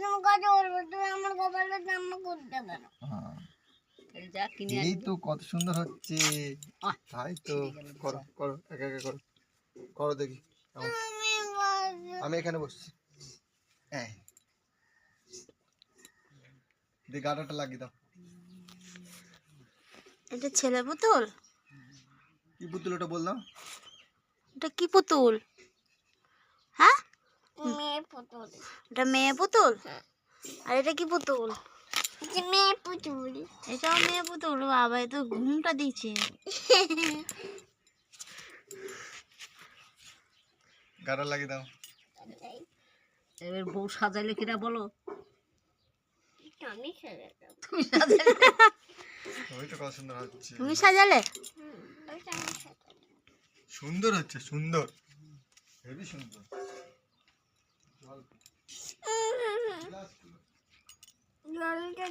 তুমি কথা বলবে তুমি আমার কপালে জামা করতে পারো। হ্যাঁ। এই যা কিনে এই তো কত সুন্দর হচ্ছে। তাই তো করো করো একা একা করো। করো দেখি আমি এখানে বসছি। হ্যাঁ দিয়ে গাটাটা লাগিয়ে দাও। এটা ছেলে পুতুল? কি পুতুল ওটা বললাম এটা কি পুতুল? হ্যাঁ? পুতুল এটা মেয়ে পুতুল? আর এটা কি পুতুল? মেয়ে পুতুল। এটাও মেয়ে পুতুল? বাবা এ তো ঘুমটা দিচ্ছে। গাটা লাগিয়ে দাও। এবার বউ সাজাইলে কিনা বলো। তুমি সাজালে? সুন্দর হচ্ছে। সুন্দর হেবি সুন্দর।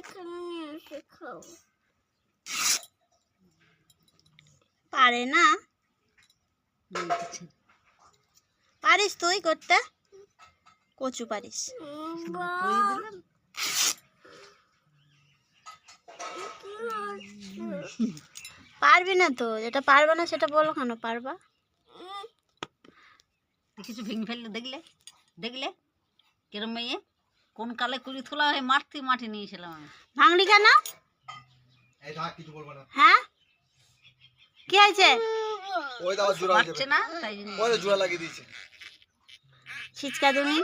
খেলে নিয়ে এসে খাও। পারে না? পারিস তুই করতে? কচু পারিস। পারবি না তো, যেটা পারবা না সেটা বলো কেন, পারবা? কিছু ভেঙে ফেললে দেখলে? দেখলে? কিরম মেয়ে কোন কালে কুড়ি থুলা হয়ে মারতে মাটি নিয়েছিলাম আমি। ভাঙলি কেন? এই থাক কিছু বলব না। হ্যাঁ? কি হয়েছে? ওই দাও জোড়া হয়ে পারছে যাবে না তাই জন্য। ওই তো জোড়া লাগিয়ে দিয়েছে। ছিচকা তুমি